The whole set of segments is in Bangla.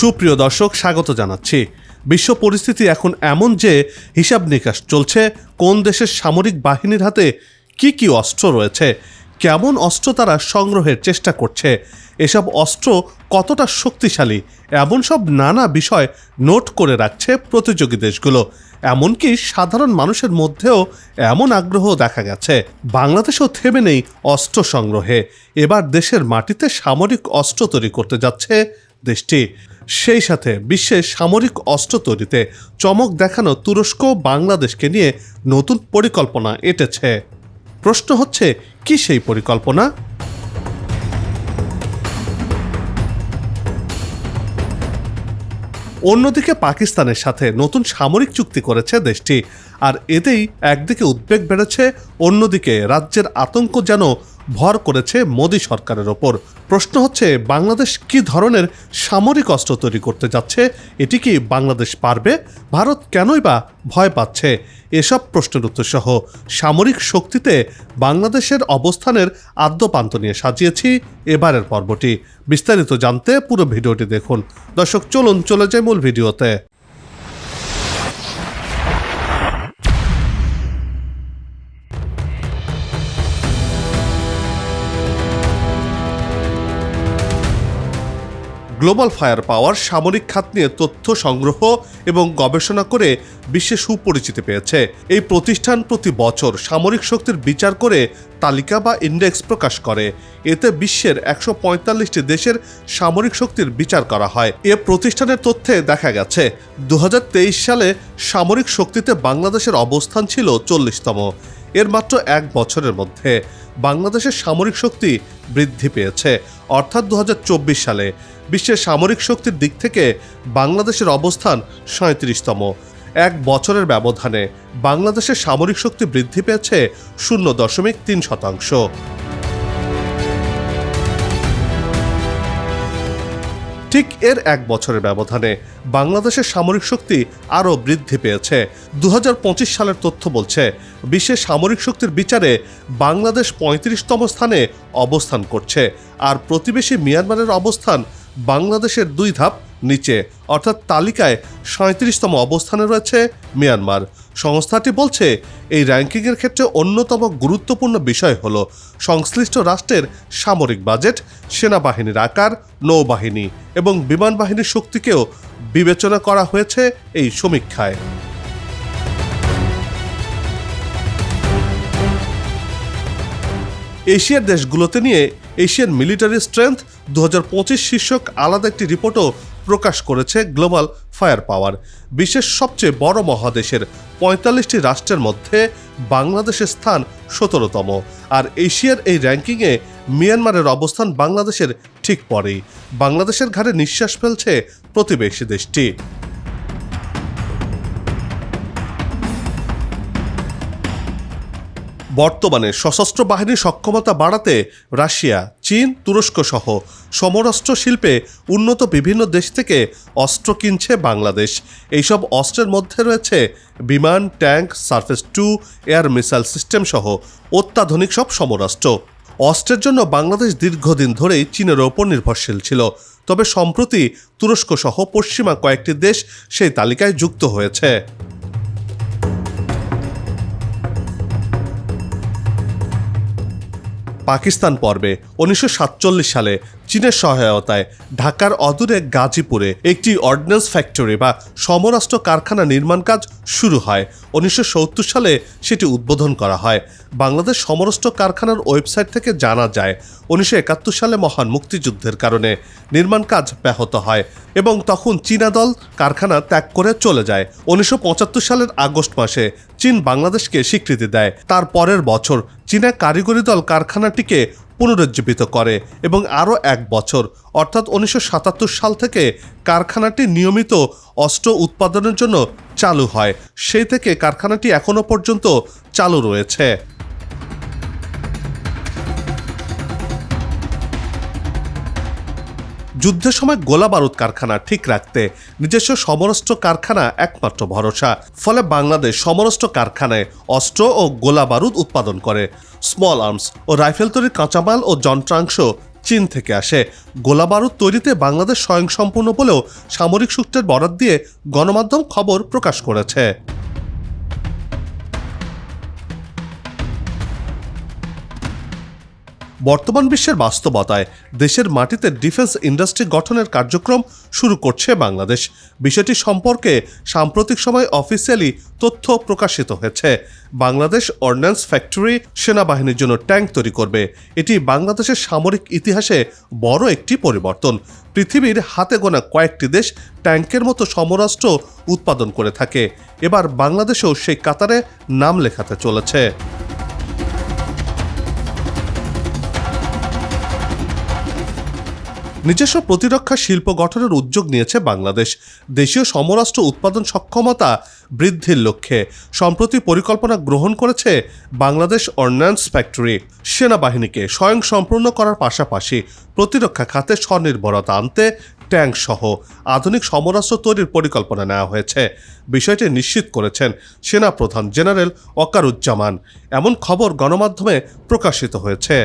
সুপ্রিয় দর্শক, স্বাগত জানাচ্ছি। বিশ্ব পরিস্থিতি এখন এমন যে হিসাব নিকাশ চলছে, কোন দেশের সামরিক বাহিনীর হাতে কি কি অস্ত্র রয়েছে, কেমন অস্ত্র তারা সংগ্রহের চেষ্টা করছে, এসব অস্ত্র কতটা শক্তিশালী, এমন সব নানা বিষয় নোট করে রাখছে প্রতিযোগী দেশগুলো। এমনকি সাধারণ মানুষের মধ্যেও এমন আগ্রহ দেখা গেছে। বাংলাদেশও থেমে নেই অস্ত্র সংগ্রহে। এবার দেশের মাটিতে সামরিক অস্ত্র তৈরি করতে যাচ্ছে দেশটি। সেই সাথে বিশ্বের সামরিক অস্ত্র তৈরিতে চমক দেখানো তুরস্ক বাংলাদেশকে নিয়ে নতুন পরিকল্পনা এঁটেছে। প্রশ্ন হচ্ছে, কি সেই পরিকল্পনা? অন্যদিকে পাকিস্তানের সাথে নতুন সামরিক চুক্তি করেছে দেশটি, আর এতেই একদিকে উদ্বেগ বেড়েছে, অন্যদিকে রাজ্যের আতঙ্ক যেন ভর করেছে মোদী সরকারের ওপর। প্রশ্ন হচ্ছে, বাংলাদেশ কি ধরনের সামরিক অস্ত্র তৈরি করতে যাচ্ছে? এটি কি বাংলাদেশ পারবে? ভারত কেনই বা ভয় পাচ্ছে? এসব প্রশ্নের উত্তর সহ সামরিক শক্তিতে বাংলাদেশের অবস্থানের আদ্যপান্ত নিয়ে সাজিয়েছি এবারের পর্বটি। বিস্তারিত জানতে পুরো ভিডিওটি দেখুন। দর্শক, চলুন, চলে যায় মূল ভিডিওতে। গ্লোবাল ফায়ার পাওয়ার সামরিক খাত নিয়ে তথ্য সংগ্রহ এবং গবেষণা করে বিশ্বে সুপরিচিতি পেয়েছে। এই প্রতিষ্ঠান প্রতি বছর সামরিক শক্তির বিচার করে তালিকা বা ইন্ডেক্স প্রকাশ করে। এতে বিশ্বের একশো পঁয়তাল্লিশটি দেশের সামরিক শক্তির বিচার করা হয়। এ প্রতিষ্ঠানের তথ্যে দেখা গেছে দু হাজার তেইশ সালে সামরিক শক্তিতে বাংলাদেশের অবস্থান ছিল চল্লিশতম। এর মাত্র এক বছরের মধ্যে বাংলাদেশের সামরিক শক্তি বৃদ্ধি পেয়েছে। অর্থাৎ দু হাজার চব্বিশ সালে বিশ্বের সামরিক শক্তির দিক থেকে বাংলাদেশের অবস্থান সাঁত্রিশতম। এক বছরের ব্যবধানে বাংলাদেশের সামরিক শক্তি বৃদ্ধি পেয়েছে শূন্য দশমিক তিন শতাংশ। ঠিক এর এক বছরের ব্যবধানে বাংলাদেশের সামরিক শক্তি আরও বৃদ্ধি পেয়েছে। দু হাজার পঁচিশ সালের তথ্য বলছে, বিশ্বের সামরিক শক্তির বিচারে বাংলাদেশ পঁয়ত্রিশতম স্থানে অবস্থান করছে। আর প্রতিবেশী মিয়ানমারের অবস্থান বাংলাদেশের দুই ধাপ নিচে। অর্থাৎ তালিকায় সাঁত্রিশতম অবস্থানে রয়েছে মিয়ানমার। সংস্থাটি বলছে, এই র্যাঙ্কিংয়ের ক্ষেত্রে অন্যতম গুরুত্বপূর্ণ বিষয় হল সংশ্লিষ্ট রাষ্ট্রের সামরিক বাজেট, সেনাবাহিনীর আকার, নৌবাহিনী এবং বিমান বাহিনীর শক্তিকেও বিবেচনা করা হয়েছে এই সমীক্ষায়। এশিয়ার দেশগুলোতে নিয়ে এশিয়ান মিলিটারি স্ট্রেংথ দু হাজার পঁচিশ শীর্ষক আলাদা একটি রিপোর্টও প্রকাশ করেছে গ্লোবাল ফায়ার পাওয়ার। বিশ্বের সবচেয়ে বড় মহাদেশের পঁয়তাল্লিশটি রাষ্ট্রের মধ্যে বাংলাদেশের স্থান সতেরোতম। আর এশিয়ার এই র্যাঙ্কিংয়ে মিয়ানমারের অবস্থান বাংলাদেশের ঠিক পরেই। বাংলাদেশের ঘাড়ে নিঃশ্বাস ফেলছে প্রতিবেশী দেশটি। বর্তমানে সশস্ত্র বাহিনীর সক্ষমতা বাড়াতে রাশিয়া, চীন, তুরস্ক সহ সমরাস্ত্র শিল্পে উন্নত বিভিন্ন দেশ থেকে অস্ত্র কিনছে বাংলাদেশ। এইসব অস্ত্রের মধ্যে রয়েছে বিমান, tank, surface to, air missile system সহ অত্যাধুনিক সব সমরাষ্ট্র। অস্ত্রের জন্য বাংলাদেশ দীর্ঘদিন ধরেই চীনের ওপর নির্ভরশীল ছিল। তবে সম্প্রতি তুরস্ক সহ পশ্চিমা কয়েকটি দেশ সেই তালিকায় যুক্ত হয়েছে। পাকিস্তান পর্বে উনিশশো সাতচল্লিশ সালে চীনের সহায়তায় ঢাকার অদূরে গাজীপুরে একটি অর্ডিন্যান্স ফ্যাক্টরি বা সমরাষ্ট্র কারখানা নির্মাণ কাজ শুরু হয়। উনিশশো সত্তর সালে সেটি উদ্বোধন করা হয়। বাংলাদেশ সমরাষ্ট্র কারখানার ওয়েবসাইট থেকে জানা যায়, উনিশশো একাত্তর সালে মহান মুক্তিযুদ্ধের কারণে নির্মাণ কাজ ব্যাহত হয় এবং তখন চীনা দল কারখানা ত্যাগ করে চলে যায়। উনিশশো পঁচাত্তর সালের আগস্ট মাসে চীন বাংলাদেশকে স্বীকৃতি দেয়। তার পরের বছর চীনা কারিগরি দল কারখানাটিকে পুনরুজ্জীবিত করে এবং আরও এক বছর, অর্থাৎ উনিশশো সাতাত্তর সাল থেকে কারখানাটি নিয়মিত অস্ত্র উৎপাদনের জন্য চালু হয়। সেই থেকে কারখানাটি এখনও পর্যন্ত চালু রয়েছে। যুদ্ধের সময় গোলা বারুদ কারখানা ঠিক রাখতে নিজস্ব সমরস্ত্র কারখানা একমাত্র ভরসা। ফলে বাংলাদেশ সমরস্ত্র কারখানায় অস্ত্র ও গোলা বারুদ উৎপাদন করে। স্মল আর্মস ও রাইফেল তৈরির কাঁচামাল ও যন্ত্রাংশ চীন থেকে আসে। গোলাবারুদ তৈরিতে বাংলাদেশ স্বয়ংসম্পূর্ণ বলেও সামরিক সূত্রের বরাত দিয়ে গণমাধ্যম খবর প্রকাশ করেছে। বর্তমান বিশ্বের বাস্তবতায় দেশের মাটিতে ডিফেন্স ইন্ডাস্ট্রি গঠনের কার্যক্রম শুরু করছে বাংলাদেশ। বিষয়টি সম্পর্কে সাম্প্রতিক সময় অফিসিয়ালি তথ্য প্রকাশিত হয়েছে। বাংলাদেশ অর্ডিন্যান্স ফ্যাক্টরি সেনাবাহিনীর জন্য ট্যাঙ্ক তৈরি করবে। এটি বাংলাদেশের সামরিক ইতিহাসে বড় একটি পরিবর্তন। পৃথিবীর হাতে গোনা কয়েকটি দেশ ট্যাঙ্কের মতো সমরাষ্ট্র উৎপাদন করে থাকে। এবার বাংলাদেশেও সেই কাতারে নাম লেখাতে চলেছে। নিজস্ব প্রতিরক্ষা শিল্প গঠনের উদ্যোগ নিয়েছে বাংলাদেশ। দেশীয় সমরাষ্ট্র উৎপাদন সক্ষমতা বৃদ্ধির লক্ষ্যে সম্প্রতি পরিকল্পনা গ্রহণ করেছে বাংলাদেশ অর্ডিন্যান্স ফ্যাক্টরি। সেনাবাহিনীকে স্বয়ংসম্পূর্ণ করার পাশাপাশি প্রতিরক্ষা খাতে স্বনির্ভরতা আনতে ট্যাঙ্ক সহ আধুনিক সমরাস্ত্র তৈরির পরিকল্পনা নেওয়া হয়েছে। বিষয়টি নিশ্চিত করেছেন সেনাপ্রধান জেনারেল অকারুজ্জামান। এমন খবর গণমাধ্যমে প্রকাশিত হয়েছে।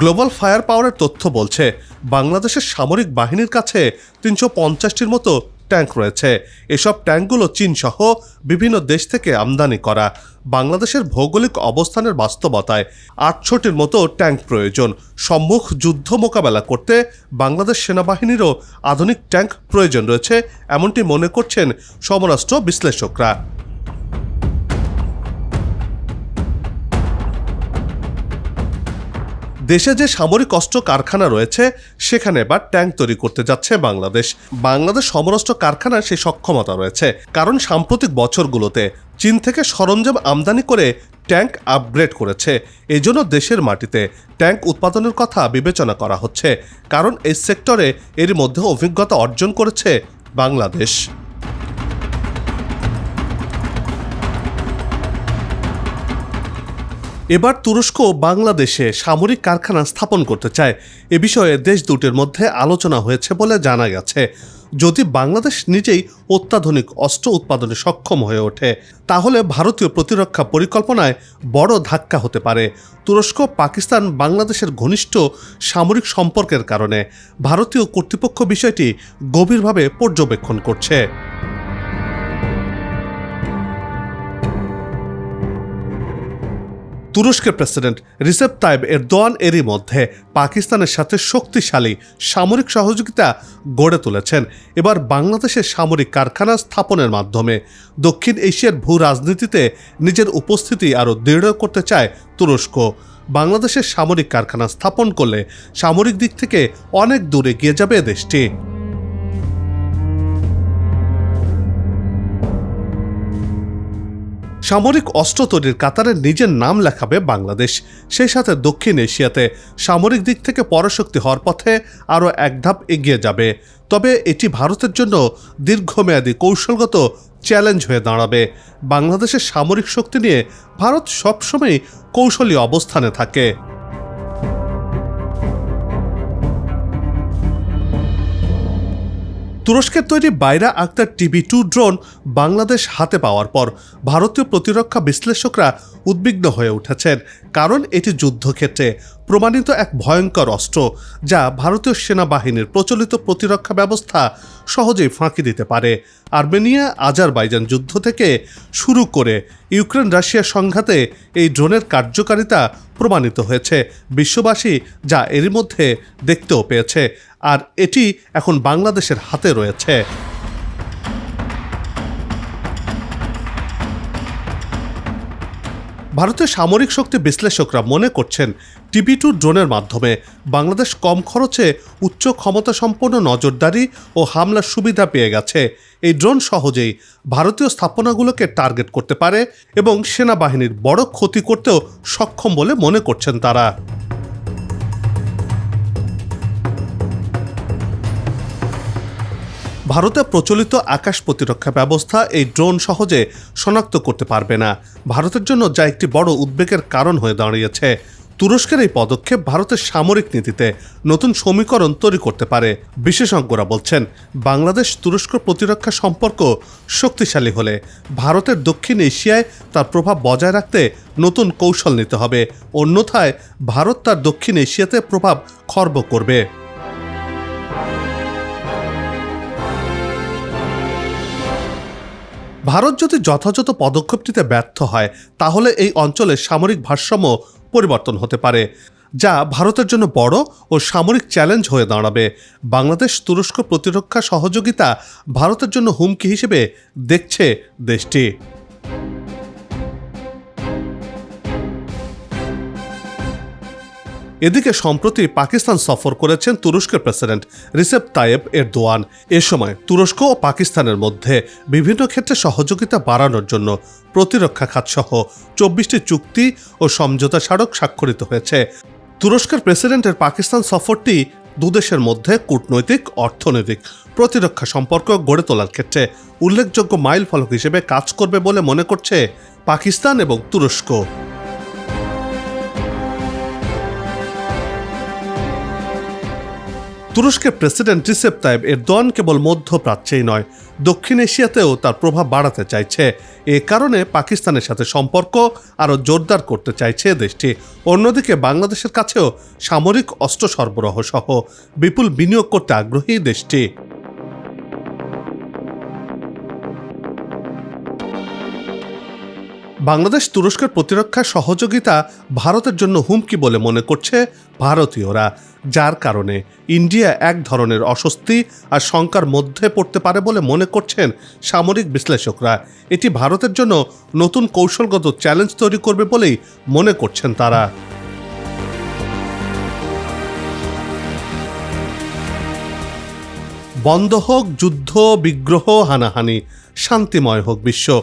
গ্লোবাল ফায়ার পাওয়ারের তথ্য বলছে, বাংলাদেশের সামরিক বাহিনীর কাছে তিনশো পঞ্চাশটির মতো ট্যাঙ্ক রয়েছে। এসব ট্যাঙ্কগুলো চীন সহ বিভিন্ন দেশ থেকে আমদানি করা। বাংলাদেশের ভৌগোলিক অবস্থানের বাস্তবতায় আটশোটির মতো ট্যাঙ্ক প্রয়োজন। সম্মুখ যুদ্ধ মোকাবেলা করতে বাংলাদেশ সেনাবাহিনীরও আধুনিক ট্যাঙ্ক প্রয়োজন রয়েছে, এমনটি মনে করছেন সমরাষ্ট্র বিশ্লেষকরা। দেশে যে সামরিক অস্ত্র কারখানা রয়েছে, সেখানে এবার ট্যাঙ্ক তৈরি করতে যাচ্ছে বাংলাদেশ। বাংলাদেশ সমরাস্ত্র কারখানার সেই সক্ষমতা রয়েছে, কারণ সাম্প্রতিক বছরগুলোতে চীন থেকে সরঞ্জাম আমদানি করে ট্যাঙ্ক আপগ্রেড করেছে। এজন্য দেশের মাটিতে ট্যাঙ্ক উৎপাদনের কথা বিবেচনা করা হচ্ছে, কারণ এই সেক্টরে এর মধ্যে অভিজ্ঞতা অর্জন করেছে বাংলাদেশ। এবার তুরস্ক বাংলাদেশে সামরিক কারখানা স্থাপন করতে চায়। এ বিষয়ে দেশ দুটির মধ্যে আলোচনা হয়েছে বলে জানা গেছে। যদি বাংলাদেশ নিজেই অত্যাধুনিক অস্ত্র উৎপাদনে সক্ষম হয়ে ওঠে, তাহলে ভারতীয় প্রতিরক্ষা পরিকল্পনায় বড় ধাক্কা হতে পারে। তুরস্ক, পাকিস্তান, বাংলাদেশের ঘনিষ্ঠ সামরিক সম্পর্কের কারণে ভারতীয় কর্তৃপক্ষ বিষয়টি গভীরভাবে পর্যবেক্ষণ করছে। তুরস্কের প্রেসিডেন্ট রিসেপ তাইব এরদোয়ান এরই মধ্যে পাকিস্তানের সাথে শক্তিশালী সামরিক সহযোগিতা গড়ে তুলেছেন। এবার বাংলাদেশের সামরিক কারখানা স্থাপনের মাধ্যমে দক্ষিণ এশিয়ার ভূ রাজনীতিতে নিজের উপস্থিতি আরও দৃঢ় করতে চায় তুরস্ক। বাংলাদেশের সামরিক কারখানা স্থাপন করলে সামরিক দিক থেকে অনেক দূরে গিয়ে যাবে দেশটি। সামরিক অস্ত্র তৈরির কাতারে নিজের নাম লেখাবে বাংলাদেশ। সেই সাথে দক্ষিণ এশিয়াতে সামরিক দিক থেকে পরাশক্তি হওয়ার পথে আরও এক ধাপ এগিয়ে যাবে। তবে এটি ভারতের জন্য দীর্ঘমেয়াদী কৌশলগত চ্যালেঞ্জ হয়ে দাঁড়াবে। বাংলাদেশের সামরিক শক্তি নিয়ে ভারত সবসময় কৌশলী অবস্থানে থাকে। তুরস্কের তৈরি Bayraktar TV two drone Bangladesh হাতে পাওয়ার পর ভারতীয় প্রতিরক্ষা বিশ্লেষকরা উদ্বিগ্ন হয়ে উঠেছেন, কারণ এটি যুদ্ধক্ষেত্রে প্রমাণিত এক ভয়ঙ্কর অস্ত্র যা ভারতীয় সেনাবাহিনীর প্রচলিত প্রতিরক্ষা ব্যবস্থা সহজেই ফাঁকি দিতে পারে। আর্মেনিয়া আজারবাইজান যুদ্ধ থেকে শুরু করে ইউক্রেন রাশিয়া সংঘাতে এই ড্রোনের কার্যকারিতা প্রমাণিত হয়েছে। বিশ্ববাসী যা এরই মধ্যে দেখতেও পেয়েছে। আর এটি এখন বাংলাদেশের হাতে রয়েছে। ভারতীয় সামরিক শক্তি বিশ্লেষকরা মনে করছেন, টিভি টু ড্রোনের মাধ্যমে বাংলাদেশ কম খরচে উচ্চ ক্ষমতা সম্পন্ন নজরদারি ও হামলার সুবিধা পেয়ে গেছে। এই ড্রোন সহজেই ভারতীয় স্থাপনাগুলোকে টার্গেট করতে পারে এবং সেনাবাহিনীর বড় ক্ষতি করতেও সক্ষম বলে মনে করছেন তারা। ভারতে প্রচলিত আকাশ প্রতিরক্ষা ব্যবস্থা এই ড্রোন সহজে শনাক্ত করতে পারবে না। ভারতের জন্য যা একটি বড় উদ্বেগের কারণ হয়ে দাঁড়িয়েছে। তুরস্কের এই পদক্ষেপ ভারতের সামরিক নীতিতে নতুন সমীকরণ তৈরি করতে পারে, বিশেষজ্ঞরা বলছেন। বাংলাদেশ তুরস্ক প্রতিরক্ষা সম্পর্ক শক্তিশালী হলে ভারতের দক্ষিণ এশিয়ায় তার প্রভাব বজায় রাখতে নতুন কৌশল নিতে হবে। অন্যথায় ভারত তার দক্ষিণ এশিয়াতে প্রভাব খর্ব করবে। ভারত যদি যথাযথ পদক্ষেপ নিতে ব্যর্থ হয়, তাহলে এই অঞ্চলে সামরিক ভারসাম্য পরিবর্তন হতে পারে, যা ভারতের জন্য বড় ও সামরিক চ্যালেঞ্জ হয়ে দাঁড়াবে। বাংলাদেশ তুরস্ক প্রতিরক্ষা সহযোগিতা ভারতের জন্য হুমকি হিসেবে দেখছে দেশটি। এদিকে সম্প্রতি পাকিস্তান সফর করেছেন তুরস্কের প্রেসিডেন্ট রিসেপ তায়েব এরদোয়ান। এ সময় তুরস্ক ও পাকিস্তানের মধ্যে বিভিন্ন ক্ষেত্রে সহযোগিতা বাড়ানোর জন্য প্রতিরক্ষা খাতসহ চব্বিশটি চুক্তি ও সমঝোতা স্মারক স্বাক্ষরিত হয়েছে। তুরস্কের প্রেসিডেন্টের পাকিস্তান সফরটি দুদেশের মধ্যে কূটনৈতিক, অর্থনৈতিক প্রতিরক্ষা সম্পর্ক গড়ে তোলার ক্ষেত্রে উল্লেখযোগ্য মাইল ফলক হিসেবে কাজ করবে বলে মনে করছে পাকিস্তান এবং তুরস্ক। তুরস্কের প্রেসিডেন্ট রিসেপ তাইব এরদোয়ান কেবল মধ্যপ্রাচ্যেই নয়, দক্ষিণ এশিয়াতেও তার প্রভাব বাড়াতে চাইছে। এ কারণে পাকিস্তানের সাথে সম্পর্ক আরও জোরদার করতে চাইছে দেশটি। অন্যদিকে বাংলাদেশের কাছেও সামরিক অস্ত্র সরবরাহ সহ বিপুল বিনিয়োগ করতে আগ্রহী দেশটি। বাংলাদেশ তুরস্কের প্রতিরক্ষা সহযোগিতা ভারতের জন্য হুমকি বলে মনে করছে ভারতীয়রা। যার কারণে ইন্ডিয়া এক ধরনের অস্বস্তি আর শঙ্কার মধ্যে পড়তে পারে বলে মনে করছেন সামরিক বিশ্লেষকরা। এটি ভারতের জন্য নতুন কৌশলগত চ্যালেঞ্জ তৈরি করবে বলেই মনে করছেন তারা। বন্ধ হোক, যুদ্ধ, বিগ্রহ, হানাহানি, শান্তিময় হোক বিশ্ব।